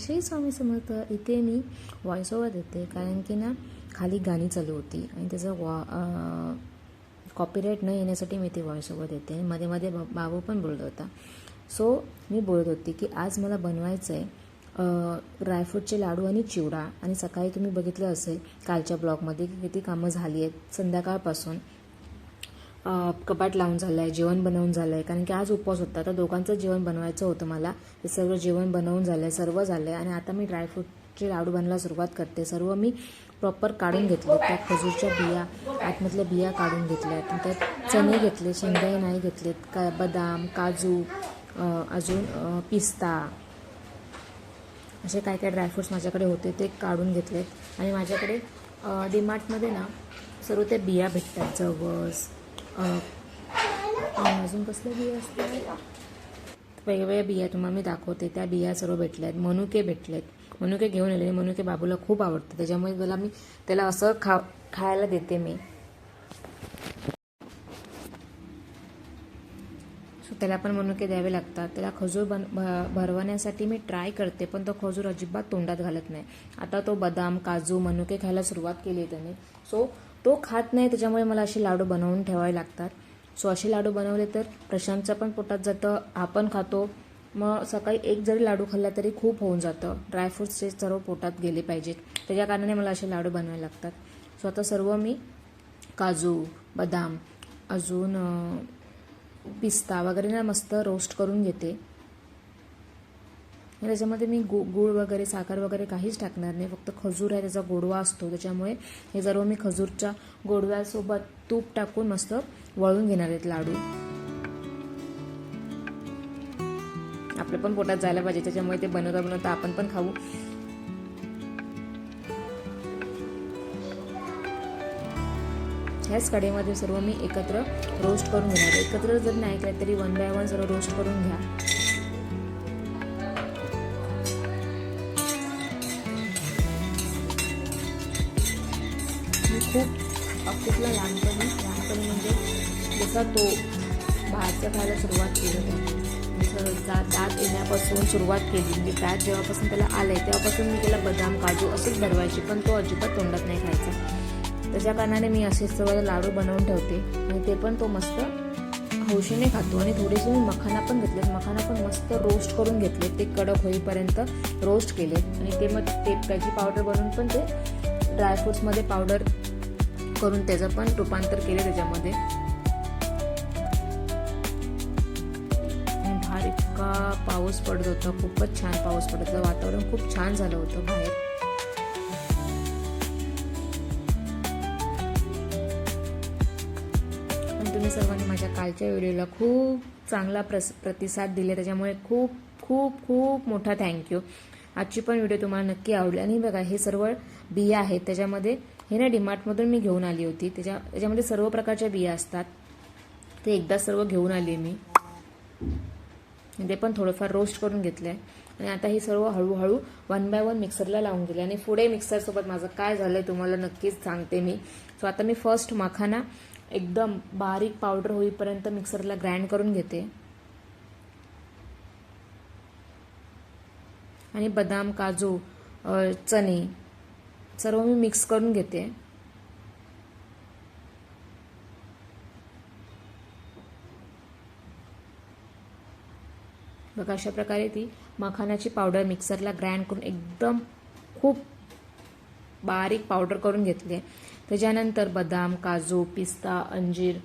श्री स्वामी समर्थ इथे मी voice over देते. कारण की ना खाली गाणी चालू होती. आणि त्याचं वॉ कॉपीराईट न येण्यासाठी मी ते व्हॉइस ओव्हर देते. आणि मध्ये मध्ये बाबू पण बोलत होता. सो मी बोलत होती की आज मला बनवायचं आहे ड्रायफ्रूटचे लाडू आणि चिवडा. आणि सकाळी तुम्ही बघितलं असेल कालच्या ब्लॉगमध्ये की किती कामं झाली आहेत. संध्याकाळपासून कपाट लावून झालं आहे जेवण बनवून झालं आहे कारण की आज उपवास होता तर दोघांचं जेवण बनवायचं होतं मला. ते सर्व जेवण बनवून झालं आहे सर्व झालं आहे आणि आता मी ड्रायफ्रूटचे लाडू बनवायला सुरुवात करते. सर्व मी प्रॉपर काढून घेतले. त्या खजूरच्या बिया आतमधल्या बिया काढून घेतल्या त्यात चणे घेतले शेंगाई नाही घेतलेत का बदाम काजू अजून पिस्ता. असे काय काय ड्रायफ्रूट्स माझ्याकडे होते ते काढून घेतलेत. आणि माझ्याकडे डीमार्टमध्ये ना सर्व ते बिया भेटतात. जवस अजून कसल्या बिया असतात वेगवेगळ्या बिया तुम्हाला मी दाखवते. त्या बिया सर्व भेटल्या आहेत मनुके भेटलेत. मनुके घेऊन आले मनुके बाबूला खूप आवडतं. त्याच्यामुळे त्याला मी त्याला असं खा खायला देते मी. सो त्याला पण मनुके द्यावे लागतात. त्याला खजूर बन भरवण्यासाठी मी ट्राय करते पण तो खजूर अजिबात तोंडात घालत नाही. आता तो बदाम काजू मनुके खायला सुरुवात केली आहे त्याने. सो तो खात नाही त्याच्यामुळे मला असे लाडू बनवून ठेवावे लागतात. सो असे लाडू बनवले तर प्रशांतचं पण पोटात जातं आपण खातो. मग सकाळी एक जरी लाडू खाल्ला तरी खूप होऊन जातं. ड्रायफ्रूट्सचे सर्व पोटात गेले पाहिजेत. त्याच्या कारणाने मला असे लाडू बनवावे लागतात. सो आता सर्व मी काजू बदाम अजून पिस्ता वगैरे ना मस्त रोस्ट करून घेते. मग त्याच्यामध्ये मी गु गुळ वगैरे साखर वगैरे काहीच टाकणार नाही. फक्त खजूर आहे त्याचा गोडवा असतो. त्याच्यामुळे हे सर्व मी खजूरच्या गोडव्यासोबत तूप टाकून मस्त वळून घेणार आहेत लाडू. आपल्या पण पोटात जायला पाहिजे. त्याच्यामुळे ते बनवता बनवता आपण पण खाऊ. ह्याच कढईमध्ये सर्व मी एकत्र रोस्ट करून घेणार एकत्र जर नाही केलं तरी वन बाय वन सर्व रोस्ट करून घ्या. जसा तो बाहेरचं खायला सुरुवात केली होती. दात येण्यापासून सुरुवात केली. म्हणजे दात जेव्हापासून त्याला आले तेव्हापासून मी त्याला बदाम काजू असेच भरवायचे पण तो अजिबात तोंडात नाही खायचा. त्याच्या कारणाने मी असे सर्व लाडू बनवून ठेवते आणि ते पण तो मस्त हौशीने खातो आणि थोडेसे मी मखाना पण घेतले. मखाना पण मस्त रोस्ट करून घेतले. ते कडक होईपर्यंत रोस्ट केले. आणि ते मग ते त्याची पावडर बनवून पण ते ड्रायफ्रुट्समध्ये पावडर करून त्याचं पण रूपांतर केले त्याच्यामध्ये. इतका पाऊस पडत होता खूपच छान पाऊस पडत होता. वातावरण खूप छान झालं होतं बाहेर. पण तुम्ही सर्वांनी माझ्या कालच्या व्हिडिओला खूप चांगला प्रस प्रतिसाद दिले. त्याच्यामुळे खूप खूप खूप मोठा थँक्यू आजची पण व्हिडिओ तुम्हाला नक्की आवडली. आणि बघा हे सर्व बिया आहेत. त्याच्यामध्ये हे ना डिमार्टमधून मी घेऊन आली होती. त्याच्या त्याच्यामध्ये सर्व प्रकारच्या बिया असतात. ते एकदा सर्व घेऊन आली मी. ते पण थोडंफार रोस्ट करून घेतलं आहे आणि आता हे सर्व हळूहळू वन बाय वन मिक्सरला लावून गेले आणि पुढे मिक्सरसोबत माझं काय झालं आहे तुम्हाला नक्कीच सांगते मी. सो आता मी फर्स्ट मखाना एकदम बारीक पावडर होईपर्यंत मिक्सरला ग्राइंड करून घेते. आणि बदाम काजू चणे सर्व मी मिक्स करून घेते. बघा अशा प्रकारे ती मखानाची पावडर मिक्सरला ग्राइंड करून एकदम खूप बारीक पावडर करून घेतली आहे. त्याच्यानंतर बदाम काजू पिस्ता अंजीर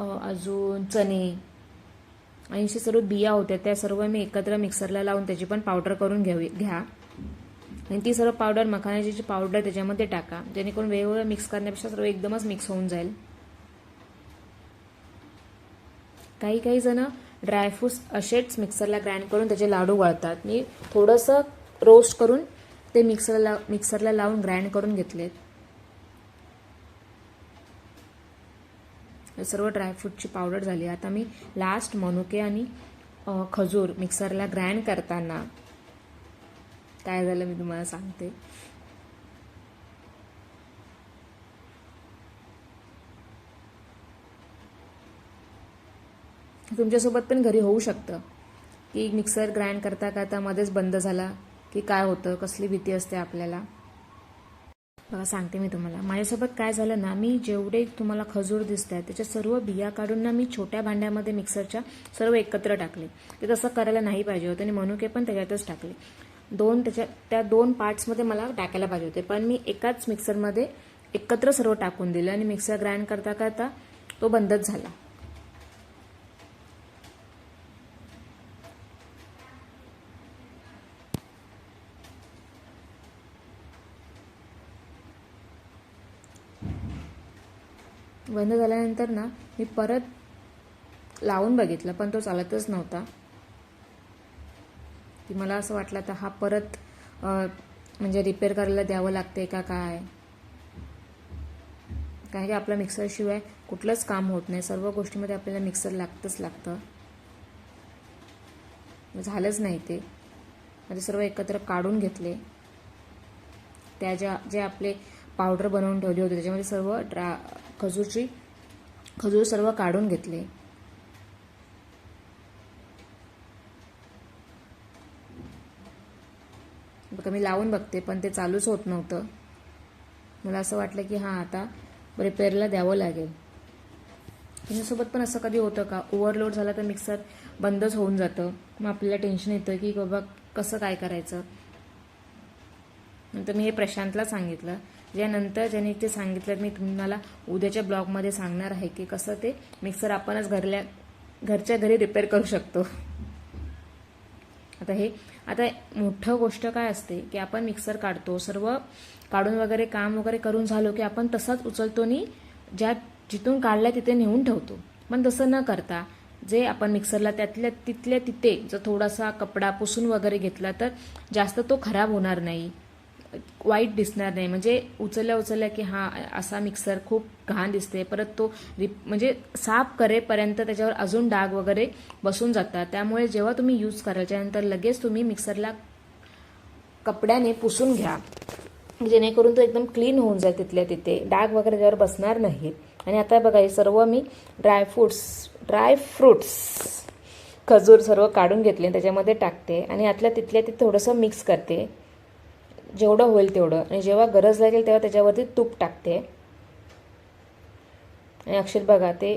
अजून चणे आणि सर्व बिया होत्या त्या सर्व मी एकत्र मिक्सरला लावून त्याची पण पावडर करून घ्यावी घ्या. आणि ती सर्व पावडर मखाण्याची जी पावडर त्याच्यामध्ये टाका. जेणेकरून वेगवेगळं मिक्स करण्यापेक्षा सर्व एकदमच मिक्स होऊन जाईल. काही काही जण ड्रायफ्रुट्स असेच मिक्सरला ग्राइंड करून त्याचे लाडू वळतात. मी थोडंसं रोस्ट करून ते मिक्सरला मिक्सरला लावून ग्राइंड करून घेतलेत. सर्व ड्रायफ्रूटची पावडर झाली. आता मी लास्ट मनुके आणि खजूर मिक्सरला ग्राइंड करताना काय झालं मी तुम्हाला सांगते. तुमच्यासोबत पण घरी होऊ शकतं. की मिक्सर ग्राइंड करता करता मध्येच बंद झाला की काय होतं कसली भीती असते आपल्याला? बघा सांगते मी तुम्हाला. माझ्यासोबत काय झालं ना मी जेवढे तुम्हाला खजूर दिसत आहेत त्याच्या सर्व बिया काढून ना मी छोट्या भांड्यामध्ये मिक्सरच्या सर्व एकत्र टाकले. ते तसं करायला नाही पाहिजे होतं आणि मनुके पण त्याच्यातच टाकले. दोन त्याच्या त्या दोन पार्ट्समध्ये मला टाकायला पाहिजे होते पण मी एकाच मिक्सरमध्ये एकत्र सर्व टाकून दिलं आणि मिक्सर ग्राइंड करता करता तो बंदच झाला. बंद झाल्यानंतर ना मी परत लावून बघितलं पण तो चालतच नव्हता. की मला असं वाटलं तर हा परत म्हणजे रिपेअर करायला द्यावं लागते का काय? कारण की आपल्या मिक्सरशिवाय कुठलंच काम होत नाही. सर्व गोष्टीमध्ये आपल्याला मिक्सर लागतंच लागतं. झालंच नाही ते. म्हणजे सर्व एकत्र काढून घेतले. त्या ज्या जे आपले पावडर बनवून ठेवले होते त्याच्यामध्ये सर्व ड्रा खजूरची खजूर सर्व काढून घेतले. बघा मी लावून बघते पण ते चालूच होत नव्हतं. मला असं वाटलं की हां आता रिपेअरला द्यावं लागेल. त्याच्यासोबत पण असं कधी होतं का? ओव्हरलोड झाला तर मिक्सर बंदच होऊन जातं. मग आपल्याला टेन्शन येतं की बाबा कसं काय करायचं? नंतर मी हे प्रशांतला सांगितलं. यानंतर ज्याने ते सांगितलं मी तुम्हाला उद्याच्या ब्लॉगमध्ये सांगणार आहे की कसं ते मिक्सर आपणच घरल्या घरच्या घरी रिपेअर करू शकतो. आता हे आता मोठं गोष्ट काय असते की आपण मिक्सर काढतो सर्व काढून वगैरे काम वगैरे करून झालो की आपण तसाच उचलतो आणि ज्या जिथून काढल्या तिथे नेऊन ठेवतो. पण तसं न करता जे आपण मिक्सरला त्यातल्या तिथल्या तिथे जर थोडासा कपडा पुसून वगैरे घेतला तर जास्त तो खराब होणार नाही. वाईट दिसणार नाही. म्हणजे उचलल्या उचलल्या की हा असा मिक्सर खूप घाण दिसते परत तो रिप म्हणजे साफ करेपर्यंत त्याच्यावर अजून डाग वगैरे बसून जातात. त्यामुळे जेव्हा तुम्ही यूज कराल नंतर लगेच तुम्ही मिक्सरला कपड्याने पुसून घ्या. जेणेकरून तो एकदम क्लीन होऊन जाईल तिथल्या तिथे. डाग वगैरे त्याच्यावर बसणार नाहीत आणि आता बघा हे सर्व मी ड्रायफ्रूट्स ड्रायफ्रुट्स खजूर सर्व काढून घेतले त्याच्यामध्ये टाकते. आणि आतल्या तिथल्या तिथे थोडंसं मिक्स करते. जेवढं होईल तेवढं. आणि जेव्हा गरज लागेल तेव्हा त्याच्यावरती तूप टाकते. आणि अक्षर बघा ते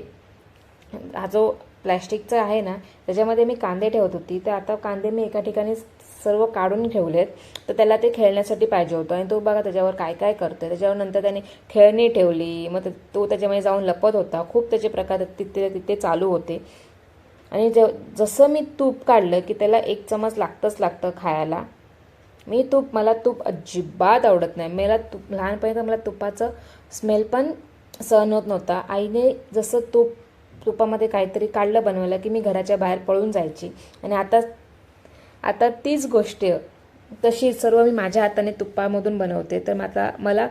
हा जो प्लॅस्टिकचा आहे ना त्याच्यामध्ये मी कांदे ठेवत होती. तर आता कांदे मी एका ठिकाणी सर्व काढून ठेवलेत. तर त्याला ते खेळण्यासाठी पाहिजे होतं. आणि तो बघा त्याच्यावर काय काय करतोय. त्याच्यावर नंतर त्याने खेळणी ठेवली. मग तो त्याच्यामध्ये जाऊन लपत होता. खूप त्याचे प्रकार तिथे तिथे चालू होते. आणि जे जसं मी तूप काढलं की त्याला एक चमच लागतंच लागतं खायला. मी तूप मला तूप अजिबात आवडत नाही. मला तूप लहानपणी तर मला तुपाचं स्मेल पण सहन होत नव्हता. आईने जसं तूप तुपामध्ये काहीतरी काढलं बनवायला की मी घराच्या बाहेर पळून जायची. आणि आता आता तीच गोष्ट तशी सर्व मी माझ्या हाताने तुपामधून बनवते. तर आता मला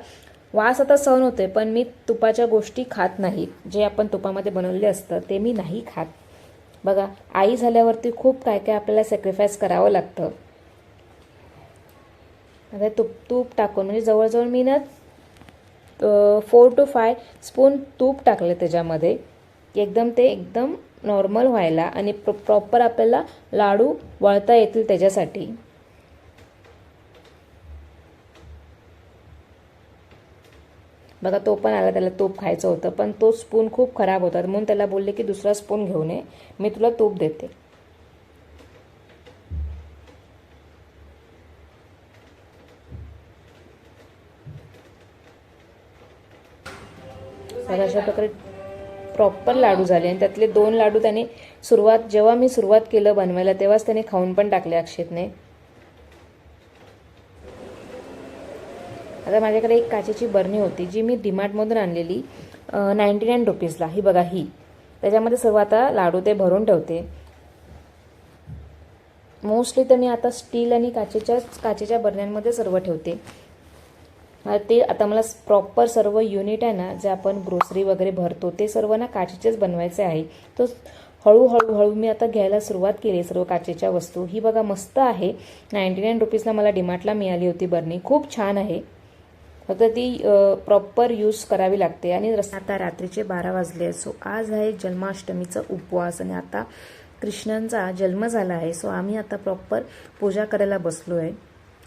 वास आता सहन होते पण मी तुपाच्या गोष्टी खात नाही. जे आपण तुपामध्ये बनवले असतं ते मी नाही खात. बघा आई झाल्यावरती खूप काय काय आपल्याला सॅक्रिफाईस करावं लागतं. आता तूप तूप टाकून म्हणजे जवळजवळ मी ना फोर टू फाय स्पून तूप टाकले त्याच्यामध्ये. एकदम ते एकदम नॉर्मल व्हायला आणि प्र प्रॉपर आपल्याला लाडू वळता येतील त्याच्यासाठी. बघा तो पण आला त्याला तूप खायचं होतं पण तो स्पून खूप खराब होता. म्हणून त्याला बोलले की दुसरा स्पून घेऊन ये. मी तुला तूप देते. बघा अशा प्रकारे प्रॉपर लाडू झाले. आणि त्यातले दोन लाडू त्याने सुरुवात जेव्हा मी सुरुवात केलं बनवायला तेव्हाच त्याने खाऊन पण टाकले अक्षेतने. आता माझ्याकडे एक काचेची बरणी होती जी मी डिमार्टमधून आणलेली नाईन्टी नाईन रुपीजला ही बघा ही. त्याच्यामध्ये सर्व आता लाडू ते भरून ठेवते. मोस्टली तर मी आता स्टील आणि काचेच्याच काचेच्या बरण्यांमध्ये सर्व ठेवते. मला ते आता मला प्रॉपर सर्व युनिट आहे ना जे आपण ग्रोसरी वगैरे भरतो ते सर्व ना काचेचेच बनवायचे आहे. तो हळूहळू हळू मी आता घ्यायला सुरुवात केली सर्व काचेच्या वस्तू. ही बघा मस्त आहे. नाईन्टी नाईन रुपीजला मला डिमार्टला मिळाली होती बर्नी खूप छान आहे. फक्त ती प्रॉपर यूज करावी लागते. आणि आता रात्रीचे बारा वाजले सो आज आहे जन्माष्टमीचा उपवास आणि आता कृष्णांचा जन्म झाला आहे. सो आम्ही आता प्रॉपर पूजा करायला बसलो आहे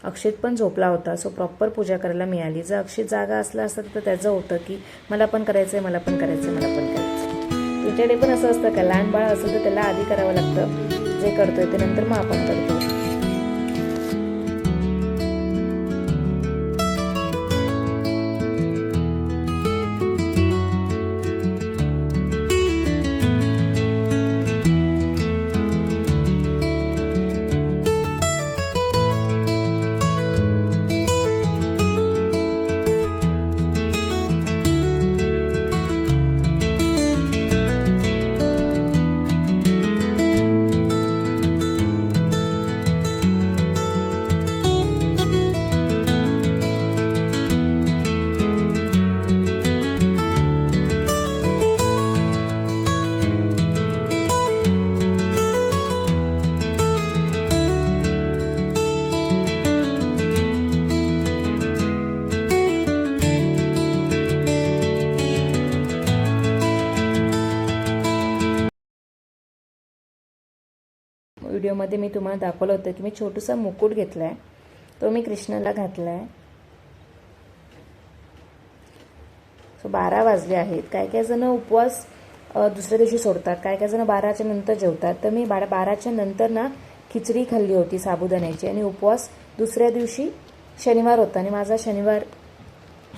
अक्षित पण झोपला होता. सो प्रॉपर पूजा करायला मिळाली. जर अक्षित जागा असला असता तर त्याचं होतं की मला पण करायचं आहे मला पण करायचं आहे मला पण करायचं आहे पण असं असतं का लहान बाळ असेल तर त्याला आधी करावं लागतं. जे करतोय ते नंतर मग आपण करतो. व्हिडिओमध्ये मी तुम्हाला दाखवलं होतं की मी छोटूसा मुकुट घेतला आहे तो मी कृष्णाला घातला आहे सो बारा वाजले आहेत. काय काय जण उपवास दुसऱ्या दिवशी सोडतात. काय काय जण बाराच्या नंतर जेवतात. तर मी बारा बाराच्या नंतर ना खिचडी खाल्ली होती साबुदाण्याची आणि उपवास दुसऱ्या दिवशी शनिवार होता आणि माझा शनिवार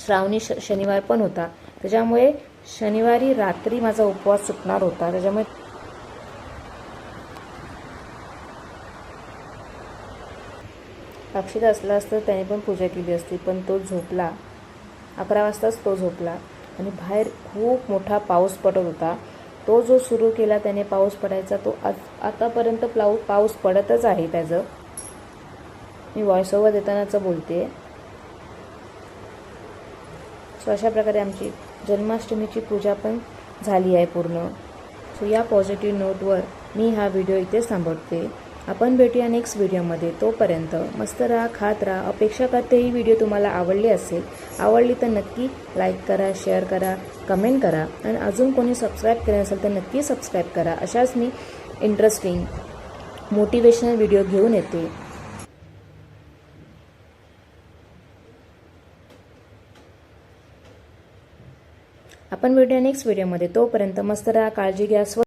श्रावणी श शनिवार पण होता. त्याच्यामुळे शनिवारी रात्री माझा उपवास सुटणार होता. त्याच्यामुळे साक्षीत असला असतं त्याने पण पूजा केली असती पण तो झोपला. अकरा वाजताच तो झोपला आणि बाहेर खूप मोठा पाऊस पडत होता. तो जो सुरू केला त्याने पाऊस पडायचा तो आज आतापर्यंत प्लाऊ पाऊस पडतच आहे त्याचं. मी व्हॉइस ओव्हर देतानाचं बोलते. सो अशा प्रकारे आमची जन्माष्टमीची पूजा पण झाली आहे पूर्ण. सो या पॉझिटिव्ह नोटवर मी हा व्हिडिओ इथे थांबवते. आपण भेटूया नेक्स्ट व्हिडिओमध्ये तोपर्यंत मस्त राहा खात राहा. अपेक्षा करते ही व्हिडिओ तुम्हाला आवडली असेल आवडली तर नक्की लाईक करा शेअर करा कमेंट करा. आणि अजून कोणी सबस्क्राईब केलं नसेल तर नक्की सबस्क्राईब करा. अशाच मी इंटरेस्टिंग मोटिवेशनल व्हिडिओ घेऊन येते. आपण भेटूया नेक्स्ट व्हिडिओमध्ये तोपर्यंत मस्त राहा काळजी घ्या स्व